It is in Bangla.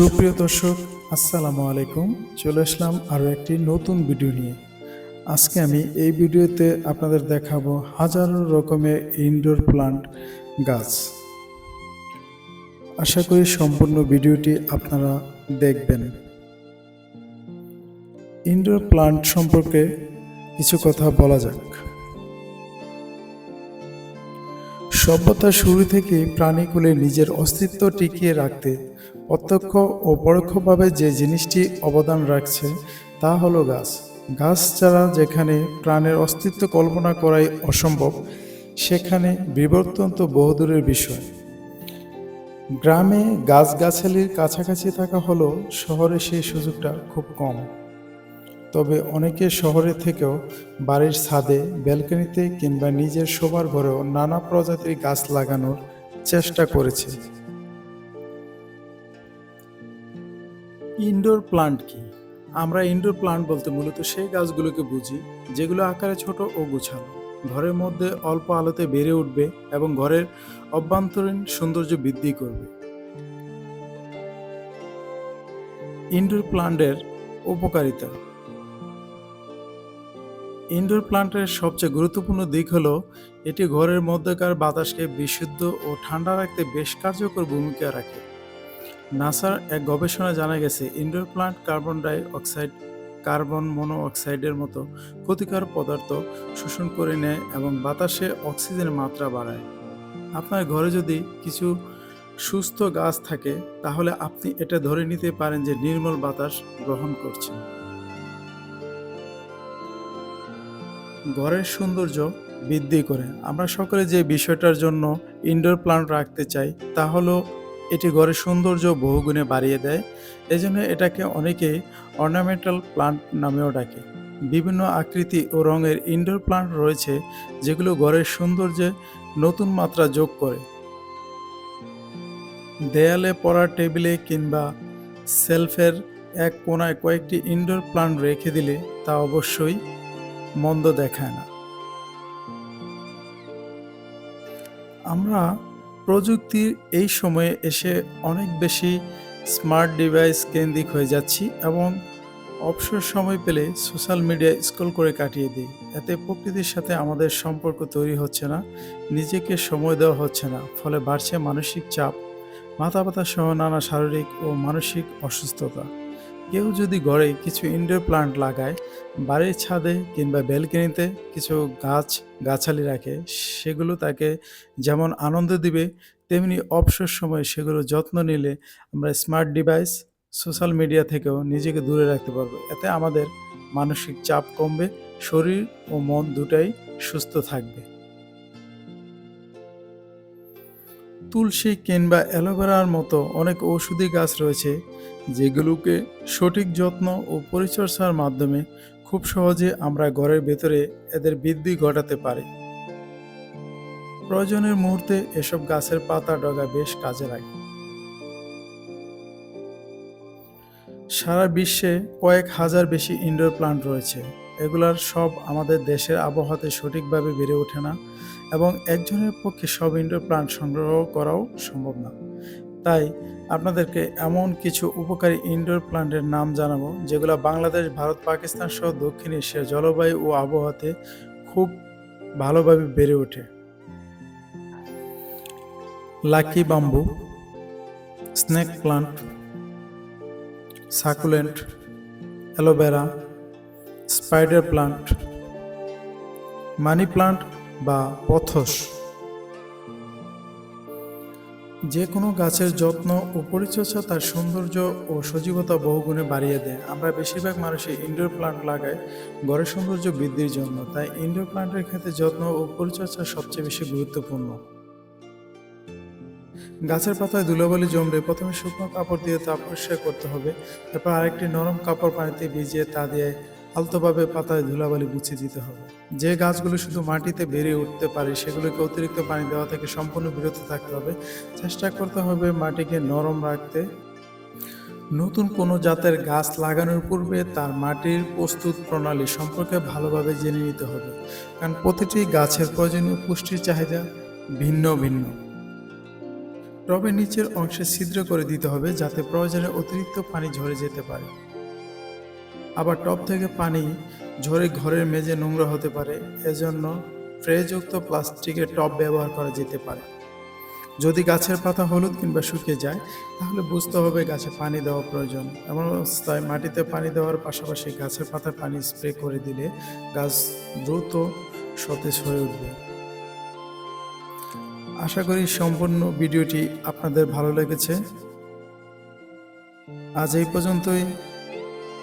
সুপ্রিয় দর্শক, আসসালামু আলাইকুম। চলে আসলাম আরও একটি নতুন ভিডিও নিয়ে। আজকে আমি এই ভিডিওতে আপনাদের দেখাবো হাজারো রকমের ইনডোর প্লান্ট গাছ। আশা করি সম্পূর্ণ ভিডিওটি আপনারা দেখবেন। ইনডোর প্লান্ট সম্পর্কে কিছু কথা বলা যাক। সভ্যতার শুরু থেকে প্রাণীকুলে নিজের অস্তিত্ব টিকিয়ে রাখতে প্রত্যক্ষ ও পরোক্ষভাবে যে জিনিসটি অবদান রাখছে, তা হলো গাছ। গাছ ছাড়া যেখানে প্রাণের অস্তিত্ব কল্পনা করাই অসম্ভব, সেখানে বিবর্তন তো বহুদূরের বিষয়। গ্রামে গাছগাছালির কাছাকাছি থাকা হলো শহরে সেই সুযোগটা খুব কম। তবে অনেকে শহরে থেকেও বাড়ির ছাদে, ব্যালকনিতে কিংবা নিজের শোবার ঘরেও নানা প্রজাতির গাছ লাগানোর চেষ্টা করেছে। ইনডোর প্লান্ট কি? আমরা ইনডোর প্লান্ট বলতে মূলত সেই গাছগুলোকে বুঝি, যেগুলো আকারে ছোট ও গুছানো। ঘরের মধ্যে অল্প আলোতে বেড়ে উঠবে এবং ঘরের অভ্যন্তরীণ সৌন্দর্য বৃদ্ধি করবে। ইনডোর প্লান্টের উপকারিতা। ইনডোর প্লান্টের সবচেয়ে গুরুত্বপূর্ণ দিক হলো, এটি ঘরের মধ্যকার বাতাসকে বিশুদ্ধ ও ঠান্ডা রাখতে বেশ কার্যকর ভূমিকা রাখে। নাসার এক গবেষণায় জানা গেছে, indoor plant carbon die oxide carbon মনো অক্সাইডের মতো ক্ষতিকর পদার্থ শোষণ করে নেয় এবং বাতাসে অক্সিজেনের মাত্রা বাড়ায়। আপনার ঘরে যদি কিছু সুস্থ গাছ থাকে, তাহলে আপনি এটা ধরে নিতে পারেন যে নির্মল বাতাস গ্রহণ করছেন ঘরের সৌন্দর্য বৃদ্ধি করে। আমরা সকলে যে বিষয়টার জন্য ইনডোর প্লান্ট রাখতে চাই, তা হলো এটি ঘরের সৌন্দর্য বহুগুণে বাড়িয়ে দেয়। এজন্য এটাকে অনেকেই অর্নামেন্টাল প্লান্ট নামেও ডাকে। বিভিন্ন আকৃতি ও রঙের ইনডোর প্লান্ট রয়েছে, যেগুলো ঘরের সৌন্দর্যে নতুন মাত্রা যোগ করে। দেয়ালে পড়ার টেবিলে কিংবা সেলফের এক কোনায় কয়েকটি ইনডোর প্লান্ট রেখে দিলে তা অবশ্যই মন্দ দেখায় না। আমরা প্রযুক্তির এই সময়ে এসে অনেক বেশি স্মার্ট ডিভাইস কেন্দ্রিক হয়ে যাচ্ছি এবং অবসর সময় পেলে সোশ্যাল মিডিয়া স্ক্রল করে কাটিয়ে দিই। এতে প্রকৃতির সাথে আমাদের সম্পর্ক তৈরি হচ্ছে না, নিজেকে সময় দেওয়া হচ্ছে না, ফলে বাড়ছে মানসিক চাপ, মাথা ব্যথা সহ নানা শারীরিক ও মানসিক অসুস্থতা। কেউ যদি ঘরে কিছু ইনডোর প্লান্ট লাগায়, বাড়ির ছাদে কিংবা ব্যালকনিতে কিছু গাছ, গাছালি রাখে, সেগুলো তাকে যেমন আনন্দ দিবে, তেমনি অবসর সময়ে সেগুলো যত্ন নিলে আমরা স্মার্ট ডিভাইস সোশ্যাল মিডিয়া থেকেও নিজেকে দূরে রাখতে পারব। এতে আমাদের মানসিক চাপ কমবে, শরীর ও মন দুটাই সুস্থ থাকবে। তুলসী কিংবা অ্যালোভেরার মতো অনেক ঔষধি গাছ রয়েছে যেগুলোকে সঠিক যত্ন ও পরিচর্যার মাধ্যমে খুব সহজে আমরা ঘরের ভেতরে এদের বৃদ্ধি ঘটাতে পারি। প্রয়োজনের মুহূর্তে এসব গাছের পাতা ডগা বেশ কাজে লাগে। সারা বিশ্বে কয়েক হাজার বেশি ইনডোর প্লান্ট রয়েছে। এগুলার সব আমাদের দেশের আবহাওয়াতে সঠিকভাবে বেড়ে ওঠে না এবং একজনের পক্ষে সব ইনডোর প্লান্ট সংগ্রহ করাও সম্ভব না। তাই আপনাদেরকে এমন কিছু উপকারী ইনডোর প্লান্টের নাম জানাব, যেগুলো বাংলাদেশ, ভারত, পাকিস্তান সহ দক্ষিণ এশিয়ার জলবায়ু ও আবহাওয়াতে খুব ভালোভাবে বেড়ে ওঠে। Lucky bamboo snake plant succulent aloe vera spider plant money plant বা পথস যে কোনো গাছের যত্ন ও পরিচর্যা তার সৌন্দর্য ও সজীবতা বহুগুণে বাড়িয়ে দেয়। আমরা বেশিরভাগ মানুষই ইনডোর প্লান্ট লাগাই ঘরের সৌন্দর্য বৃদ্ধির জন্য। তাই ইনডোর প্লান্টের ক্ষেত্রে যত্ন ও পরিচর্যা সবচেয়ে বেশি গুরুত্বপূর্ণ। গাছের পাতায় ধুলোবালি জমলে প্রথমে শুকনো কাপড় দিয়ে তা পরিষ্কার করতে হবে। তারপর আরেকটি নরম কাপড় পানিতে ভিজিয়ে তা দিয়ে আলতোভাবে পাতায় ধুলাবালি মুছে দিতে হবে। যে গাছগুলো শুধু মাটিতে বেড়ে উঠতে পারে, সেগুলোকে অতিরিক্ত পানি দেওয়া থেকে সম্পূর্ণ বিরত থাকতে হবে। চেষ্টা করতে হবে মাটিকে নরম রাখতে। নতুন কোনো জাতের গাছ লাগানোর পূর্বে তার মাটির প্রস্তুত প্রণালী সম্পর্কে ভালোভাবে জেনে নিতে হবে। কারণ প্রতিটি গাছের প্রয়োজনীয় পুষ্টির চাহিদা ভিন্ন ভিন্ন। টবের নিচের অংশে ছিদ্র করে দিতে হবে যাতে প্রয়োজনে অতিরিক্ত পানি ঝরে যেতে পারে। আবার টব থেকে পানি ঝরে ঘরের মেঝে নোংরা হতে পারে। এজন্য ট্রেযুক্ত প্লাস্টিকের টব ব্যবহার করা যেতে পারে। যদি গাছের পাতা হলুদ কিংবা শুকিয়ে যায়, তাহলে বুঝতে হবে গাছে পানি দেওয়া প্রয়োজন। এমন অবস্থায় মাটিতে পানি দেওয়ার পাশাপাশি গাছের পাতায় পানি স্প্রে করে দিলে গাছ দ্রুত সতেজ হয়ে উঠবে। আশা করি সম্পূর্ণ ভিডিওটি আপনাদের ভালো লেগেছে। আজ এই পর্যন্তই।